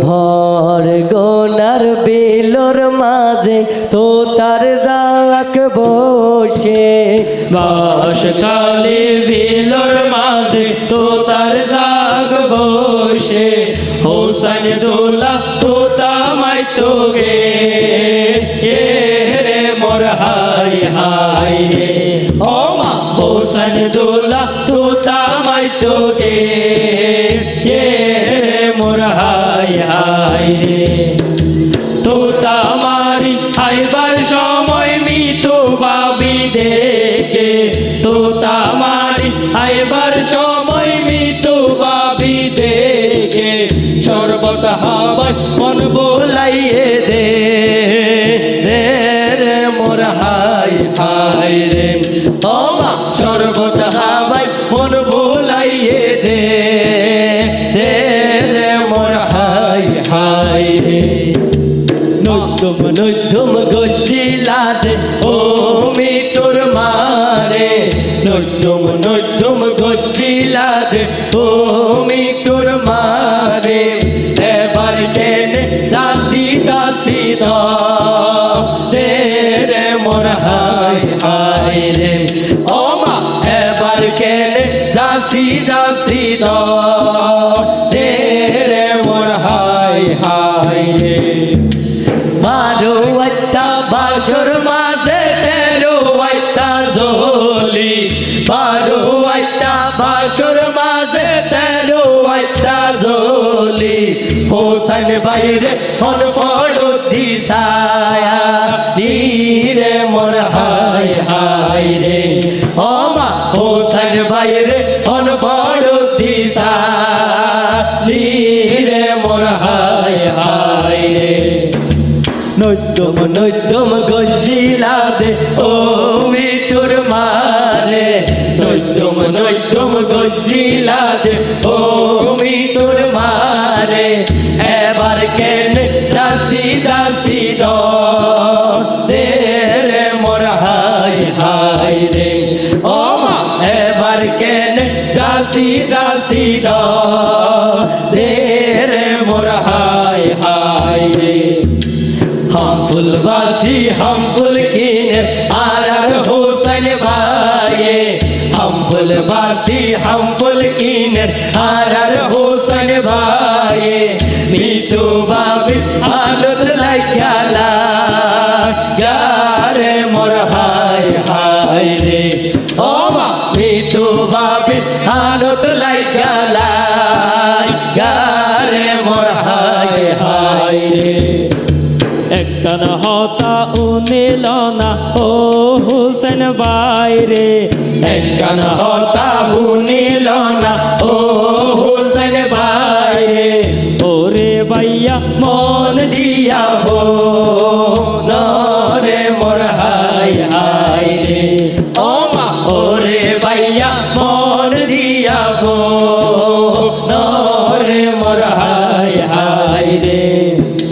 ভর গোনার বিলর মাঝে তো তার যাক বসে। বাসকালে বিলর মাঝে তো তার জাগ বসে। হোসেন দোলা তো তামাই তো গে রে মোর হাই হাই রে। ও মা হোসেন দোলা তো তামাই তো গে আইবার সময় মিতু বাবি দেখে। সর্বত হাবাই মন বোলাইয়ে দে। রে রে, মোর হাই হাই রে। ও মা সর্বত হাবাই মন বোলাইয়ে দে। রে রে, মোর হাই হাই রে। নতুম নতুম গজিলাতে ও মি মারে। নতুম নতুম গজিলাতে ও মি তোর মারে এবার কেনে দাসি দাসি দে রে মোর হাই হাই রে। ও মা, এবার কেনে দাসি দাসি দে রে মোর হাই হাই রে। বারো আত্মা বাসর মাঝে তেরো আত্মা জলি হোসেন বাইরে হন ফড়ো দিশায়া নীরে মোর হাই হাই রে। ও মা হোসেন বাইরে হন ফড়ো দিশা নীরে মোর হাই হাই রে। নতুম নতুম কেন দাসি দাসি দ। দে রে মোর হাই হাই রে। ও মা, এবার কেন দাসি দাসি দ। দে রে মোর হাই হাই রে। হাম ফুলবাসি হাম ফুল কিনে আর হোসেন ভাইয়ে। হাম ফুল বাসি হাম ফুল কিনের হারার হোসেন ভাইয়ে মিতু বাবিত আলোর লাইয়া লাগারে মোর হাই হাই রে। ও মা মিতু বাবিত আলোর লাইয়া লাগারে মোর হাই হাই রে। একখান হতা উনিল না, ও হুসেন বাইরে। একখান হতা বুনিল না ও